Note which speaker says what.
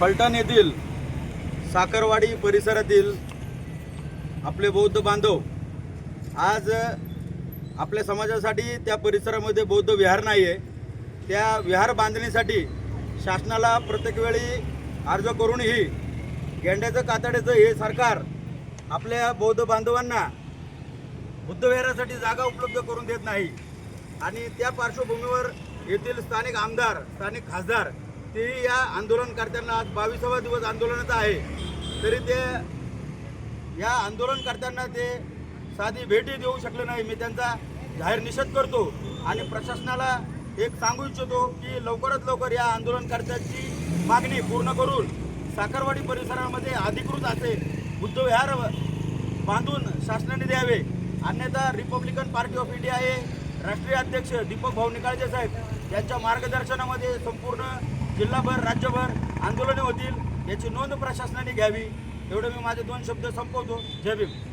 Speaker 1: फलटण येथील साखरवाडी परिसरातील आपले बौद्ध बांधव आज आपल्या समाजासाठी त्या परिसरामध्ये बौद्ध विहार नाही आहे त्या विहार बांधणीसाठी शासनाला प्रत्येक वेळी अर्ज करूनही गेंड्याचं कातड्याचं हे सरकार आपल्या बौद्ध बांधवांना बुद्धविहारासाठी जागा उपलब्ध करून देत नाही. आणि त्या पार्श्वभूमीवर येथील स्थानिक आमदार स्थानिक खासदार तेही या आंदोलनकर्त्यांना आज बावीसावा दिवस आंदोलनाचा आहे. तरी ते या आंदोलनकर्त्यांना ते साधी भेटी देऊ शकले नाही. मी त्यांचा जाहीर निषेध करतो आणि प्रशासनाला एक सांगू इच्छितो की लवकरात लवकर या आंदोलनकर्त्यांची मागणी पूर्ण करून साखरवाडी परिसरामध्ये अधिकृत असे बुद्धविहार बांधून शासनाने द्यावे. अन्यथा रिपब्लिकन पार्टी ऑफ इंडिया हे राष्ट्रीय अध्यक्ष दीपक भाऊ निकाळजे साहेब यांच्या मार्गदर्शनामध्ये संपूर्ण जिल्हाभर राज्यभर आंदोलने होतील याची नोंद प्रशासनाने घ्यावी. एवढं मी माझे दोन शब्द संपवतो. जय भीम.